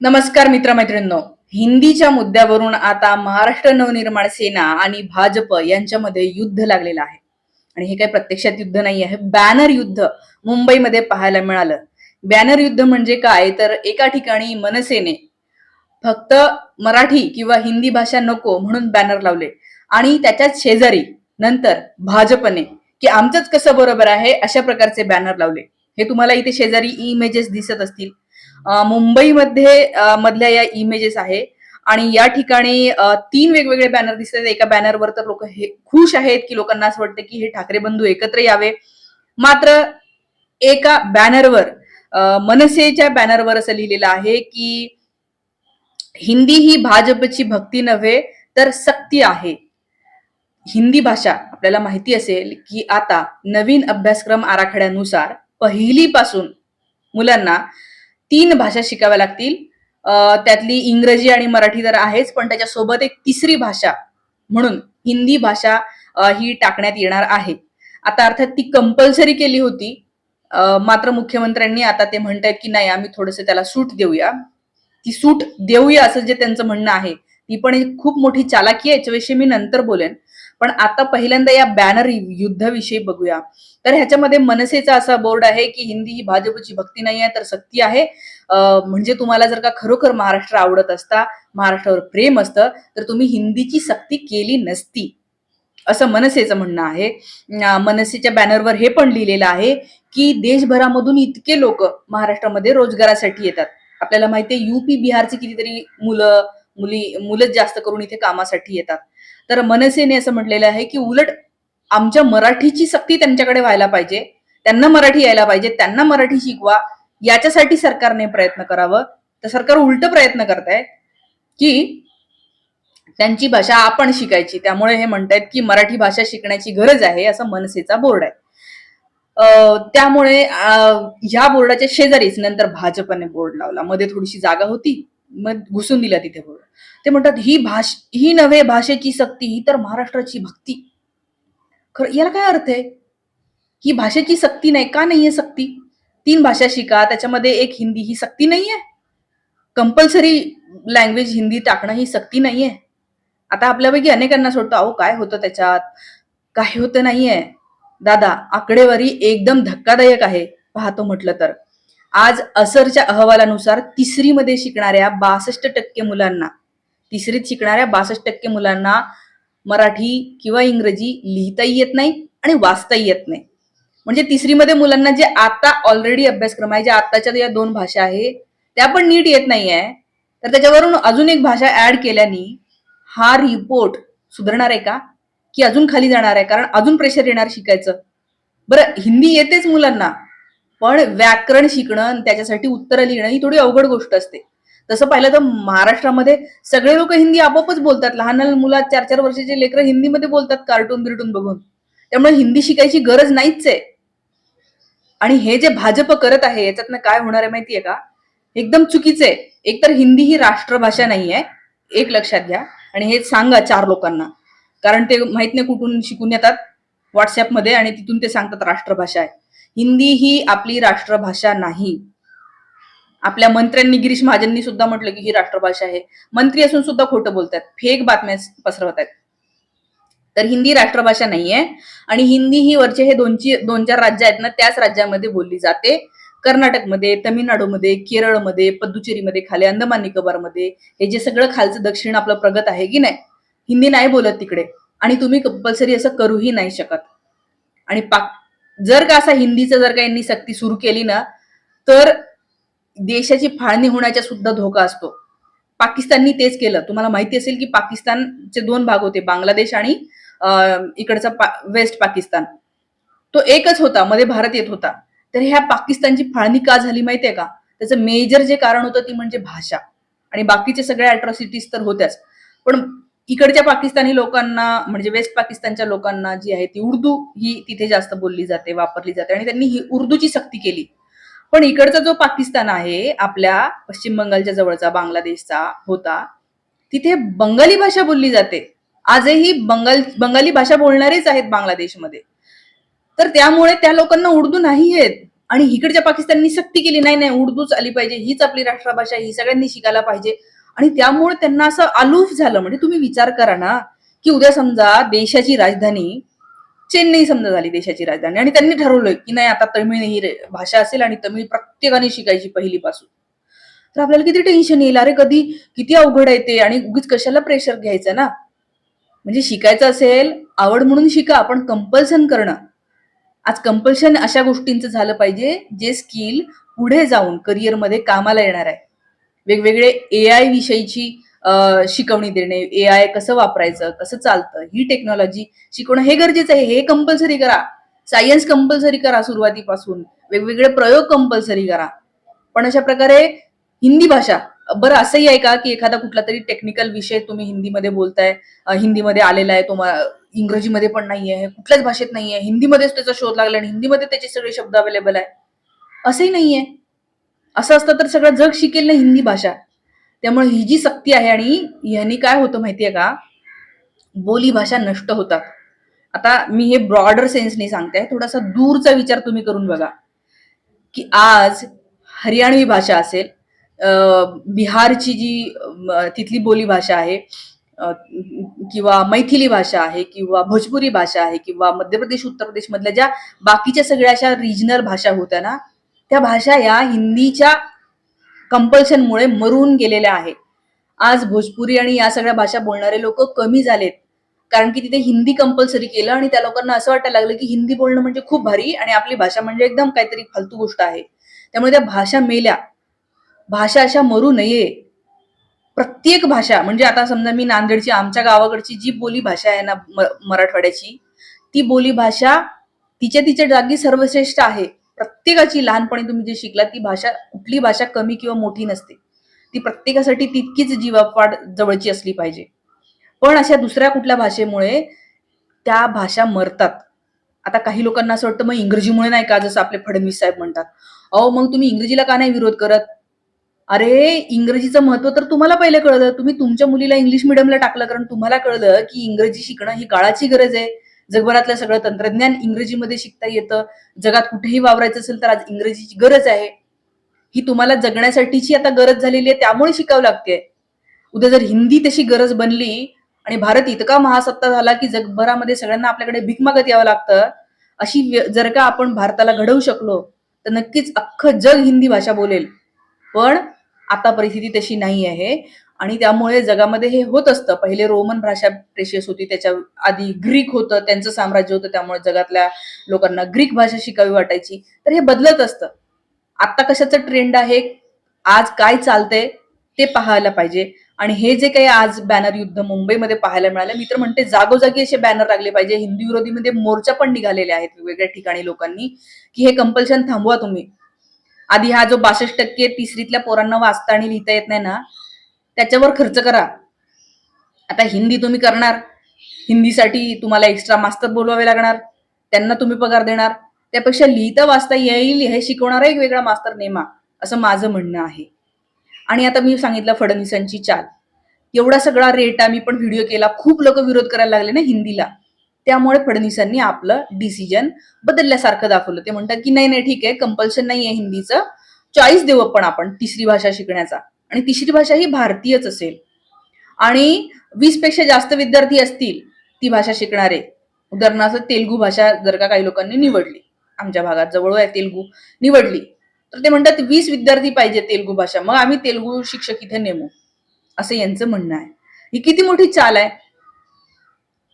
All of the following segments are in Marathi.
नमस्कार मित्रमैत्रिणींनो. हिंदीच्या मुद्द्यावरून आता महाराष्ट्र नवनिर्माण सेना आणि भाजप यांच्यामध्ये युद्ध लागलेलं आहे. आणि हे काही प्रत्यक्षात युद्ध नाही आहे. बॅनर युद्ध मुंबईमध्ये पाहायला मिळालं. बॅनर युद्ध म्हणजे काय? तर एका ठिकाणी मनसेने फक्त मराठी किंवा हिंदी भाषा नको म्हणून बॅनर लावले. आणि त्याच्याच शेजारी नंतर भाजपने की आमचंच कसं बरोबर आहे अशा प्रकारचे बॅनर लावले. हे तुम्हाला इथे शेजारी इमेजेस दिसत असतील. मुंबईमध्ये मधल्या या इमेजेस आहे. आणि या ठिकाणी तीन वेगवेगळे बॅनर दिसतात. एका बॅनरवर तर लोक हे खुश आहेत की लोकांना असं वाटतं की हे ठाकरे बंधू एकत्र यावे. मात्र एका बॅनरवर मनसेच्या बॅनरवर असं लिहिलेलं आहे की हिंदी ही भाजपची भक्ती नव्हे तर सक्ती आहे. हिंदी भाषा आपल्याला माहिती असेल की आता नवीन अभ्यासक्रम आराखड्यानुसार पहिलीपासून मुलांना तीन भाषा शिकाव्या लागतील. त्यातली इंग्रजी आणि मराठी तर आहेच पण त्याच्यासोबत एक तिसरी भाषा म्हणून हिंदी भाषा ही टाकण्यात येणार आहे. आता अर्थात ती कंपल्सरी केली होती. मात्र मुख्यमंत्र्यांनी आता ते म्हणतायत की नाही आम्ही थोडंसं त्याला सूट देऊया. ती सूट देऊया असं जे त्यांचं म्हणणं आहे ती पण एक खूप मोठी चालाकी आहे याच्याविषयी मी नंतर बोलेन. पण आता पहिल्यांदा या बॅनर युद्धाविषयी बघूया. तर ह्याच्यामध्ये मनसेचा असा बोर्ड आहे की हिंदी ही भाजपची भक्ती नाही आहे तर सक्ती आहे. म्हणजे तुम्हाला जर का खरोखर महाराष्ट्र आवडत असता महाराष्ट्रावर प्रेम असतं तर तुम्ही हिंदीची सक्ती केली नसती. असं मनसेचं म्हणणं आहे. मनसेच्या बॅनरवर हे पण लिहिलेलं आहे की देशभरामधून इतके लोक महाराष्ट्रामध्ये रोजगारासाठी येतात. आपल्याला माहितीये युपी बिहारची कितीतरी मुलं मुली मुलंच जास्त करून इथे कामासाठी येतात. तर मनसेने असं म्हटलेलं आहे की उलट आमच्या मराठीची सक्ती त्यांच्याकडे व्हायला पाहिजे त्यांना मराठी यायला पाहिजे त्यांना मराठी शिकवा याच्यासाठी सरकारने प्रयत्न करावं. तर सरकार उलट प्रयत्न करताय की त्यांची भाषा आपण शिकायची. त्यामुळे हे म्हणतायत की मराठी भाषा शिकण्याची गरज आहे असं मनसेचा बोर्ड आहे. त्यामुळे ह्या बोर्डाच्या शेजारीच नंतर भाजपने बोर्ड लावला. मध्ये थोडीशी जागा होती. मग घुसून दिला तिथे बोर्ड ते म्हणतात ही भाष ही नव्हे भाषेची सक्ती ही तर महाराष्ट्राची भक्ती. खरं याला काय अर्थ आहे? ही भाषेची सक्ती नाही का नाहीये सक्ती? तीन भाषा शिका त्याच्यामध्ये एक हिंदी ही सक्ती नाहीये. कंपल्सरी लँग्वेज हिंदी टाकणं ही सक्ती नाहीये. आता आपल्यापैकी अनेकांना सोडतो अहो काय होतं त्याच्यात? काही होतं नाहीये? दादा आकडेवारी एकदम धक्कादायक आहे. पाहतो म्हटलं तर. आज असरच्या अहवालानुसार तिसरीमध्ये शिकणाऱ्या बासष्ट टक्के मुलांना तिसरीत शिकणाऱ्या बासष्ट टक्के मुलांना मराठी किंवा इंग्रजी लिहिताही येत नाही आणि वाचताही येत नाही. म्हणजे तिसरीमध्ये मुलांना जे आता ऑलरेडी अभ्यासक्रम आहे जे आताच्या या दोन भाषा आहे त्या पण नीट येत नाहीये. तर त्याच्यावरून अजून एक भाषा ऍड केल्याने हा रिपोर्ट सुधारणार आहे का? की अजून खाली जाणार आहे? कारण अजून प्रेशर येणार शिकायचं. बरं हिंदी येतेच मुलांना. पण व्याकरण शिकणं आणि त्याच्यासाठी उत्तरं लिहिणं ही थोडी अवघड गोष्ट असते. तसं पाहिलं तर महाराष्ट्रामध्ये सगळे लोक हिंदी आपोआपच बोलतात. लहान लहान मुलं चार चार वर्षाचे लेकरं हिंदीमध्ये बोलतात कार्टून बिर्टून बघून. त्यामुळे हिंदी शिकायची गरज नाहीच आहे. आणि हे जे भाजप करत आहे याच्यातनं काय होणार आहे माहितीये का? एकदम चुकीचं आहे. एकतर हिंदी ही राष्ट्रभाषा नाहीये एक लक्षात घ्या. आणि हे सांगा चार लोकांना. कारण ते माहीत नाही कुठून शिकून येतात. व्हॉट्सअपमध्ये आणि तिथून ते सांगतात राष्ट्रभाषा आहे. हिंदी ही आपली राष्ट्रभाषा नाही. आपल्या मंत्र्यांनी गिरीश महाजननी सुद्धा म्हटलं की ही राष्ट्रभाषा आहे. मंत्री असून सुद्धा खोटं बोलतात फेक बातम्या पसरवत आहेत तर हिंदी राष्ट्रभाषा नाहीये. आणि हिंदी ही वरचे हे दोनची दोन चार राज्य आहेत ना त्याच राज्यामध्ये बोलली जाते. कर्नाटकमध्ये तमिळनाडूमध्ये केरळमध्ये पद्दुचेरीमध्ये खाली अंदमान निकोबारमध्ये हे जे सगळं खालचं दक्षिण आपलं प्रगत आहे की नाही हिंदी नाही बोलत तिकडे. आणि तुम्ही कंपल्सरी असं करूही नाही शकत. आणि पाक जर का असा हिंदीचं जर का यांनी सक्ती सुरू केली ना तर देशाची फाळणी होण्याचा सुद्धा धोका असतो. पाकिस्ताननी तेच केलं. तुम्हाला माहिती असेल की पाकिस्तानचे दोन भाग होते बांगलादेश आणि अं, इकडचा पा, वेस्ट पाकिस्तान. तो एकच होता मध्ये भारत येत होता. तर ह्या पाकिस्तानची फाळणी का झाली माहितीये का? त्याचं मेजर जे कारण होतं ती म्हणजे भाषा. आणि बाकीचे सगळ्या अट्रॉसिटीज तर होत्याच. पण इकडच्या पाकिस्तानी लोकांना म्हणजे वेस्ट पाकिस्तानच्या लोकांना जी आहे ती उर्दू ही तिथे जास्त बोलली जाते वापरली जाते आणि त्यांनी ही उर्दूची सक्ती केली. पण इकडचा जो पाकिस्तान आहे आपल्या पश्चिम बंगालच्या जवळचा बांगलादेशचा होता तिथे बंगाली भाषा बोलली जाते. आजही बंगाल बंगाली भाषा बोलणारेच आहेत बांगलादेशमध्ये. तर त्यामुळे त्या लोकांना उर्दू नाही आहेत आणि इकडच्या पाकिस्ताननी सक्ती केली नाही नाही उर्दूच आली पाहिजे हीच आपली राष्ट्रभाषा ही सगळ्यांनी शिकायला पाहिजे. आणि त्यामुळे त्यांना असं अलूफ झालं. म्हणजे तुम्ही विचार करा ना की उद्या समजा देशाची राजधानी चेन्नई समजा झाली देशाची राजधानी. आणि त्यांनी ठरवलंय की नाही आता तमिळ ही भाषा असेल आणि तमिळ प्रत्येकाने शिकायची पहिलीपासून तर आपल्याला किती टेन्शन येईल? अरे कधी किती अवघड आहे ते? आणि उगीच कशाला प्रेशर घ्यायचं ना? म्हणजे शिकायचं असेल आवड म्हणून शिका पण कंपल्सन करणं. आज कंपल्शन अशा गोष्टींचं झालं पाहिजे जे स्किल पुढे जाऊन करिअरमध्ये कामाला येणार आहे. वेगवेगळे ए आय विषयीची शिकवणी देणे ए आय कसं वापरायचं कसं चालतं ही टेक्नॉलॉजी शिकवणं हे गरजेचं आहे. हे कंपल्सरी करा. सायन्स कंपल्सरी करा सुरुवातीपासून. वेगवेगळे प्रयोग कंपल्सरी करा. पण अशा प्रकारे हिंदी भाषा बरं असंही आहे का की एखादा कुठला तरी टेक्निकल विषय तुम्ही हिंदीमध्ये बोलताय हिंदीमध्ये आलेला आहे तुम्हाला इंग्रजीमध्ये पण नाही आहे कुठल्याच भाषेत नाही आहे हिंदीमध्येच त्याचा शोध लागला आणि हिंदीमध्ये त्याचे सगळे शब्द अवेलेबल आहे. असंही नाहीये. असं असतं तर सगळं जग शिकेल ना हिंदी भाषा. त्यामुळे ही जी सक्ती आहे आणि ह्यानी काय होतं माहितीये का? बोली भाषा नष्ट होतात. आता मी हे ब्रॉडर सेन्सने सांगते. थोडासा दूरचा विचार तुम्ही करून बघा. की आज हरियाणवी भाषा असेल बिहारची जी तिथली बोली भाषा आहे किंवा मैथिली भाषा आहे किंवा भोजपुरी भाषा आहे किंवा मध्य प्रदेश उत्तर प्रदेश मधल्या ज्या बाकीच्या सगळ्या अशा रिजनल भाषा होत्या ना त्या भाषा या हिंदीच्या कंपल्शनमुळे मरून गेलेल्या आहेत. आज भोजपुरी आणि या सगळ्या भाषा बोलणारे लोक कमी झालेत. कारण की तिथे हिंदी कंपल्सरी केलं आणि त्या लोकांना असं वाटायला लागलं की हिंदी बोलणं म्हणजे खूप भारी आणि आपली भाषा म्हणजे एकदम काहीतरी फालतू गोष्ट आहे. त्यामुळे त्या भाषा मेल्या. भाषा अशा मरू नये. प्रत्येक भाषा म्हणजे आता समजा मी नांदेडची आमच्या गावाकडची जी बोली भाषा आहे ना मराठवाड्याची ती बोली भाषा तिच्या तिच्या जागी सर्वश्रेष्ठ आहे. प्रत्येकाची लहानपणी तुम्ही जे शिकला ती भाषा कुठली भाषा कमी किंवा मोठी नसते. ती प्रत्येकासाठी तितकीच जीवापाड जवळची असली पाहिजे. पण अशा दुसऱ्या कुठल्या भाषेमुळे त्या भाषा मरतात. आता काही लोकांना असं वाटतं मग इंग्रजीमुळे नाही का जसं आपले फडणवीस साहेब म्हणतात. अहो मग तुम्ही इंग्रजीला का नाही विरोध करत? अरे इंग्रजीचं महत्त्व तर तुम्हाला पहिले कळलं. तुम्ही तुमच्या मुलीला इंग्लिश मिडियमला टाकलं कारण तुम्हाला कळलं की इंग्रजी शिकणं ही काळाची गरज आहे. जगभरातलं सगळं तंत्रज्ञान इंग्रजीमध्ये शिकता येतं. जगात कुठेही वावरायचं असेल तर आज इंग्रजीची गरज आहे. ही तुम्हाला जगण्यासाठीची आता गरज झालेली आहे त्यामुळे शिकावं लागते. उद्या जर हिंदी तशी गरज बनली आणि भारत इतका महासत्ता झाला की जगभरामध्ये सगळ्यांना आपल्याकडे भीक मागत यावं लागतं अशी जर का आपण भारताला घडवू शकलो तर नक्कीच अख्खं जग हिंदी भाषा बोलेल. पण आता परिस्थिती तशी नाही आहे. आणि त्यामुळे जगामध्ये हे होत असतं. पहिले रोमन भाषा प्रेशियस होती त्याच्या आधी ग्रीक होतं त्यांचं साम्राज्य होतं त्यामुळे जगातल्या लोकांना ग्रीक भाषा शिकावी वाटायची. तर हे बदलत असतं. आता कशाचं ट्रेंड आहे? आज काय चालतंय? ते पाहायला पाहिजे. आणि हे जे काही आज बॅनर युद्ध मुंबईमध्ये पाहायला मिळालं मी तर म्हणते जागोजागी असे बॅनर लागले पाहिजे. हिंदी विरोधीमध्ये मोर्चा पण निघालेले आहेत वेगवेगळ्या ठिकाणी लोकांनी की हे कंपल्शन थांबवा तुम्ही. आधी हा जो बासष्ट टक्के तिसरीतल्या पोरांना वाचता आणि लिहिता येत नाही ना त्याच्यावर खर्च करा. आता हिंदी तुम्ही करणार. हिंदीसाठी तुम्हाला एक्स्ट्रा मास्तर बोलवावे लागणार. त्यांना तुम्ही पगार देणार. त्यापेक्षा लिहिता वाचता येईल हे शिकवणारा एक वेगळा मास्तर नेमा असं माझं म्हणणं आहे. आणि आता मी सांगितलं फडणवीसांची चाल. एवढा सगळा रेट मी पण व्हिडिओ केला. खूप लोक विरोध करायला लागले ना हिंदीला. त्यामुळे फडणवीसांनी आपलं डिसिजन बदलल्यासारखं दाखवलं. ते म्हणतात की नाही नाही ठीक आहे कंपल्शन नाही आहे हिंदीचं. चॉईस देऊ पण आपण तिसरी भाषा शिकण्याचा. आणि तिसरी भाषा ही भारतीयच असेल. आणि वीसपेक्षा जास्त विद्यार्थी असतील ती भाषा शिकणारे. उदाहरणार्थ तेलगू भाषा जर का काही लोकांनी निवडली आमच्या भागात जवळ आहे तेलगू निवडली तर ते म्हणतात वीस विद्यार्थी पाहिजे तेलगू भाषा. मग आम्ही तेलगू शिक्षक इथे नेमू. असं यांचं म्हणणं आहे. ही किती मोठी चाल आहे?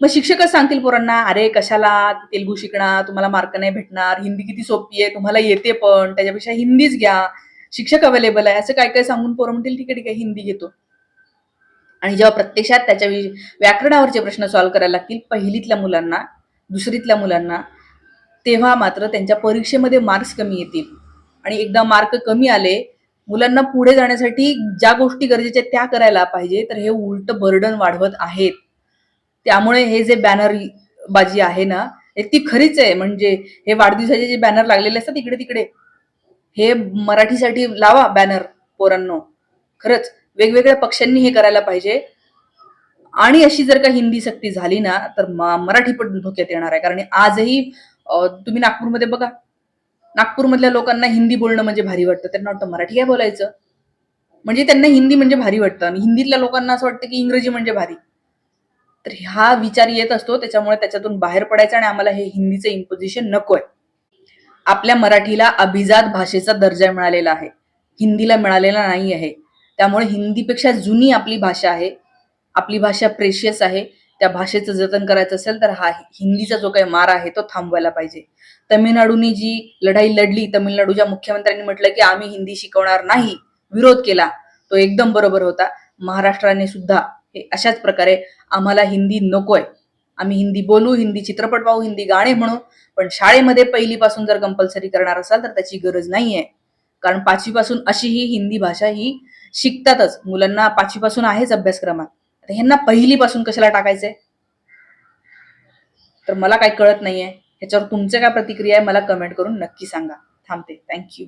मग शिक्षकच सांगतील पोरांना अरे कशाला तेलगू शिकणार? तुम्हाला मार्क नाही भेटणार. हिंदी किती सोपी आहे? तुम्हाला येते पण. त्याच्यापेक्षा हिंदीच घ्या. शिक्षक अवेलेबल आहे. असं काय काय सांगून पोरं म्हणतील ठीक आहे ठीक आहे हिंदी घेतो. आणि जेव्हा प्रत्यक्षात त्याच्या व्याकरणावरचे प्रश्न सॉल्व्ह करायला लागतील पहिलीतल्या मुलांना दुसरीतल्या मुलांना तेव्हा मात्र त्यांच्या परीक्षेमध्ये मार्क्स कमी येतील. आणि एकदा मार्क कमी आले मुलांना पुढे जाण्यासाठी ज्या गोष्टी गरजेच्या त्या करायला पाहिजे तर हे उलट बर्डन वाढवत आहेत. त्यामुळे हे जे बॅनर बाजी आहे ना ती खरीच आहे. म्हणजे हे वाढदिवसाचे जे बॅनर लागलेले असतात इकडे तिकडे हे मराठीसाठी लावा बॅनर पोरांनो. खरंच वेगवेगळ्या पक्षांनी हे करायला पाहिजे. आणि अशी जर का हिंदी सक्ती झाली ना तर मराठी पण धोक्यात येणार आहे. कारण आजही तुम्ही नागपूरमध्ये बघा. नागपूरमधल्या लोकांना हिंदी बोलणं म्हणजे भारी वाटतं. त्यांना वाटतं मराठी काय बोलायचं? म्हणजे त्यांना हिंदी म्हणजे भारी वाटतं. आणि हिंदीतल्या लोकांना असं वाटतं की इंग्रजी म्हणजे भारी. तर हा विचार येत असतो. त्याच्यामुळे त्याच्यातून बाहेर पडायचा आणि आम्हाला हे हिंदीचं इम्पोजिशन नकोय. आपल्या मराठीला अभिजात भाषेचा दर्जा मिळालेला आहे. हिंदीला मिळालेला नाही आहे. त्यामुळे हिंदीपेक्षा जुनी आपली भाषा आहे. आपली भाषा प्रेशियस आहे. त्या भाषेचं जतन करायचं असेल तर हा हिंदीचा जो काही मार आहे तो थांबवायला पाहिजे. तमिळनाडूने जी लढाई लढली तमिळनाडूच्या मुख्यमंत्र्यांनी म्हटलं की आम्ही हिंदी शिकवणार नाही विरोध केला तो एकदम बरोबर होता. महाराष्ट्राने सुद्धा हे अशाच प्रकारे आम्हाला हिंदी नकोय. आम्ही हिंदी बोलू हिंदी चित्रपट पाहू हिंदी गाणे म्हणू. पण शाळेमध्ये पहिलीपासून जर कंपल्सरी करणार असाल तर त्याची गरज नाही आहे कारण पाचवीपासून अशी ही हिंदी भाषा ही शिकतातच. मुलांना पाचवीपासून आहेच अभ्यासक्रमात. ह्यांना पहिलीपासून कशाला टाकायचंय? तर मला काही कळत नाहीये. ह्याच्यावर तुमच्या काय प्रतिक्रिया आहे मला कमेंट करून नक्की सांगा. थांबते. थँक्यू